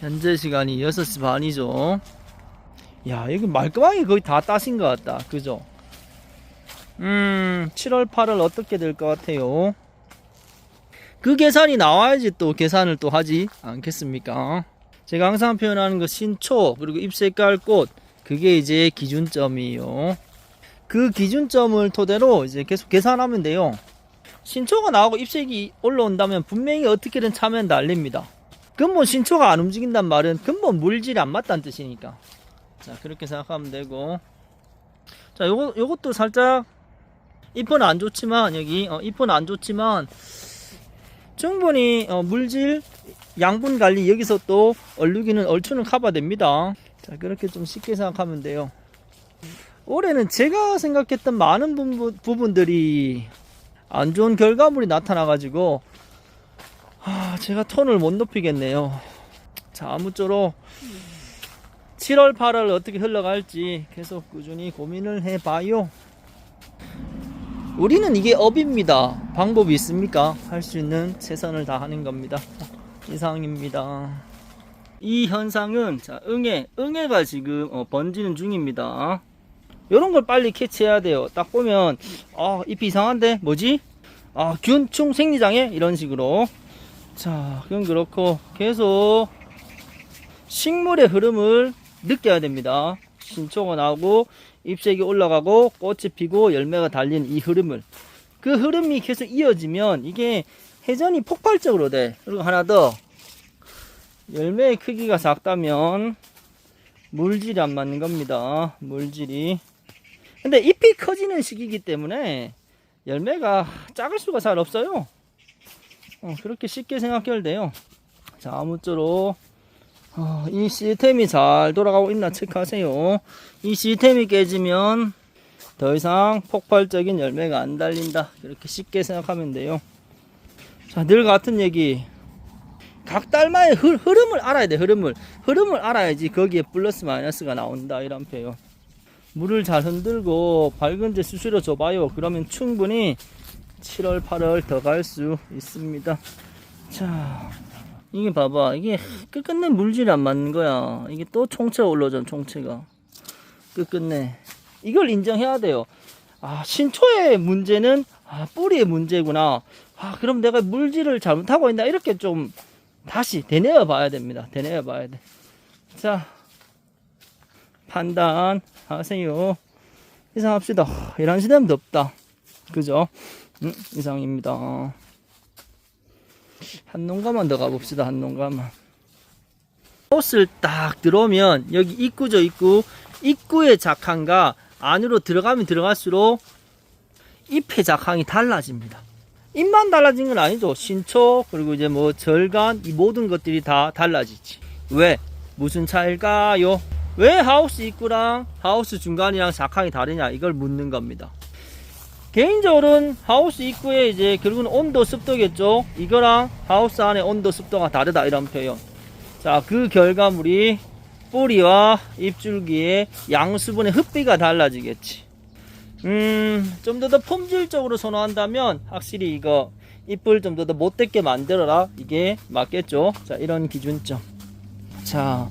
현재 시간이 6시 반이죠. 야, 여기 말끔하게 거의 다 따신 것 같다. 그죠? 음, 7월 8월 어떻게 될 것 같아요? 그 계산이 나와야지 또 계산을 또 하지 않겠습니까? 제가 항상 표현하는 거 신초, 그리고 잎색깔 꽃, 그게 이제 기준점이에요. 그 기준점을 토대로 이제 계속 계산하면 돼요. 신초가 나오고 잎색이 올라온다면 분명히 어떻게든 차면 날립니다. 근본 신초가 안 움직인단 말은 근본 물질이 안 맞다는 뜻이니까. 자, 그렇게 생각하면 되고. 자, 요거, 요것도 살짝, 잎은 안 좋지만, 여기, 어, 잎은 안 좋지만, 충분히, 어, 물질, 양분 관리, 여기서 또, 얼룩이는 얼추는 커버됩니다. 자, 그렇게 좀 쉽게 생각하면 돼요. 올해는 제가 생각했던 많은 부분, 부분들이 안 좋은 결과물이 나타나 가지고, 아, 제가 톤을 못 높이겠네요. 자, 아무쪼록 7월, 8월 어떻게 흘러갈지 계속 꾸준히 고민을 해봐요. 우리는 이게 업입니다. 방법이 있습니까? 할 수 있는 최선을 다하는 겁니다. 이상입니다. 이 현상은 자, 응애, 응애가 지금 어, 번지는 중입니다. 이런 걸 빨리 캐치해야 돼요. 딱 보면 아, 잎이 이상한데 뭐지? 아, 균충 생리장애 이런 식으로. 자, 그건 그렇고 계속 식물의 흐름을 느껴야 됩니다. 신초가 나오고 잎색이 올라가고 꽃이 피고 열매가 달리는 이 흐름을 그 흐름이 계속 이어지면 이게 회전이 폭발적으로 돼. 그리고 하나 더 열매의 크기가 작다면 물질이 안 맞는 겁니다. 물질이. 근데 잎이 커지는 시기이기 때문에 열매가 작을 수가 잘 없어요. 어, 그렇게 쉽게 생각해도 돼요. 자, 아무쪼록 어, 이 시스템이 잘 돌아가고 있나 체크하세요. 이 시스템이 깨지면 더 이상 폭발적인 열매가 안 달린다. 이렇게 쉽게 생각하면 돼요. 자, 늘 같은 얘기. 각 달마의 흐, 흐름을 알아야 돼, 흐름을. 흐름을 알아야지 거기에 플러스 마이너스가 나온다. 이런 표현. 물을 잘 흔들고 밝은 데 수시로 줘봐요. 그러면 충분히 7월, 8월 더 갈 수 있습니다. 자, 이게 봐봐. 이게 끝끝내 물질이 안 맞는 거야. 이게 또 총체가 올라오잖아, 총체가. 끝끝내. 이걸 인정해야 돼요. 아, 신초의 문제는, 아, 뿌리의 문제구나. 아, 그럼 내가 물질을 잘못하고 있나? 이렇게 좀 다시 되뇌어 봐야 됩니다. 되뇌어 봐야 돼. 자, 판단하세요. 이상합시다. 이런 시대면 덥다. 그죠? 음, 이상입니다. 한 농가만 더 가봅시다. 한 농가만. 옷을 딱 들어오면 여기 입구죠 입구. 입구의 작황과 안으로 들어가면 들어갈수록 잎의 작황이 달라집니다. 잎만 달라진 건 아니죠. 신초 그리고 이제 뭐 절간 이 모든 것들이 다 달라지지. 왜? 무슨 차일까요? 왜 하우스 입구랑 하우스 중간이랑 작황이 다르냐 이걸 묻는 겁니다. 개인적으로는 하우스 입구에 이제 결국은 온도 습도겠죠. 이거랑 하우스 안에 온도 습도가 다르다 이런 표현. 자, 그 결과물이 뿌리와 잎줄기의 양수분의 흡비가 달라지겠지. 음, 좀 더 더 품질적으로 선호한다면 확실히 이거 잎을 좀 더 더 못되게 만들어라. 이게 맞겠죠. 자, 이런 기준점. 자,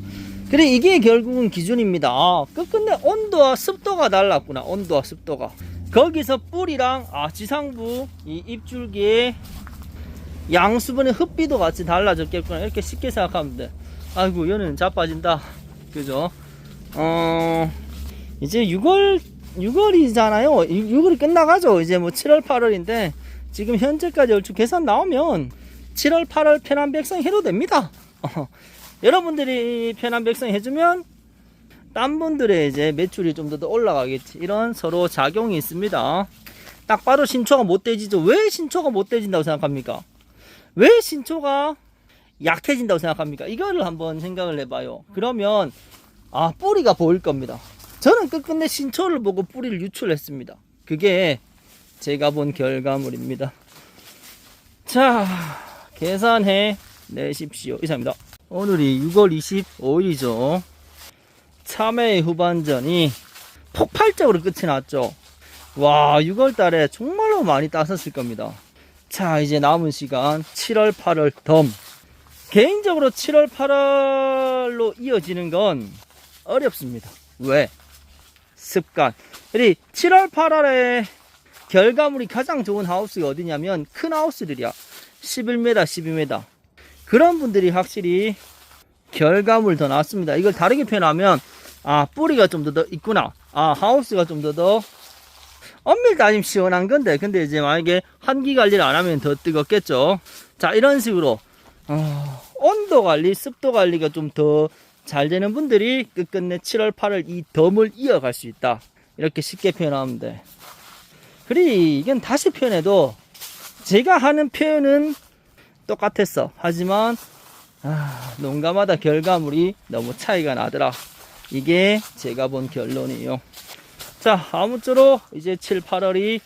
그래 이게 결국은 기준입니다. 아, 끝끝내 온도와 습도가 달랐구나. 온도와 습도가. 거기서 뿌리랑 아 지상부 이 잎줄기의 양수분의 흡비도 같이 달라졌겠구나. 이렇게 쉽게 생각하면 돼. 아이고 얘는 자빠진다. 그죠? 어 이제 6월 6월이잖아요. 6월이 끝나가죠. 이제 뭐 7월 8월인데 지금 현재까지 얼추 계산 나오면 7월 8월 편한 백성 해도 됩니다. 어, 여러분들이 편한 백성 해주면 딴 분들의 이제 매출이 좀 더 올라가겠지. 이런 서로 작용이 있습니다. 딱 봐도 신초가 못 되지죠. 왜 신초가 못 되진다고 생각합니까? 왜 신초가 약해진다고 생각합니까? 이거를 한번 생각을 해봐요. 그러면 아 뿌리가 보일 겁니다. 저는 끝끝내 신초를 보고 뿌리를 유출했습니다. 그게 제가 본 결과물입니다. 자 계산해 내십시오. 이상입니다. 오늘이 6월 25일이죠. 참외의 후반전이 폭발적으로 끝이 났죠. 와, 6월 달에 정말로 많이 따섰을 겁니다. 자, 이제 남은 시간 7월, 8월 덤. 개인적으로 7월, 8월로 이어지는 건 어렵습니다. 왜? 습관. 우리 7월, 8월에 결과물이 가장 좋은 하우스가 어디냐면 큰 하우스들이야. 11m, 12m. 그런 분들이 확실히 결과물 더 낫습니다. 이걸 다르게 표현하면 아 뿌리가 좀 더 더 있구나. 아 하우스가 좀 더 더 엄밀 따지면 시원한 건데 근데 이제 만약에 환기 관리를 안 하면 더 뜨겁겠죠. 자 이런 식으로 어, 온도 관리, 습도 관리가 좀 더 잘 되는 분들이 끝끝내 7월, 8월 이 덤을 이어갈 수 있다. 이렇게 쉽게 표현하면 돼. 그리 이건 다시 표현해도 제가 하는 표현은 똑같았어. 하지만 아, 농가마다 결과물이 너무 차이가 나더라. 이게 제가 본 결론이에요. 자, 아무쪼록 이제 7, 8월이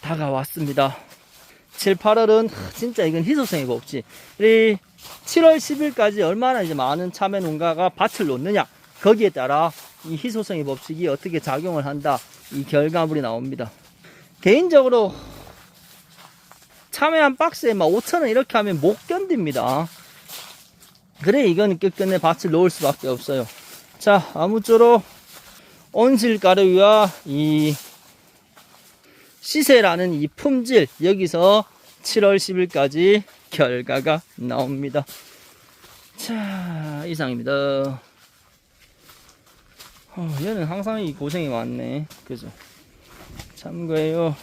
다가왔습니다. 7, 8월은 진짜 이건 희소성이 없지. 우리 7월 10일까지 얼마나 이제 많은 참외 농가가 밭을 놓느냐. 거기에 따라 이 희소성의 법칙이 어떻게 작용을 한다. 이 결과물이 나옵니다. 개인적으로 참외 한 박스에 막 5천 원 이렇게 하면 못 견딥니다. 그래, 이건 끝끝내 밭을 놓을 수밖에 없어요. 자, 아무쪼록 온실가루와 이 시세라는 이 품질, 여기서 7월 10일까지 결과가 나옵니다. 자, 이상입니다. 어, 얘는 항상 이 고생이 많네. 그죠? 참고해요.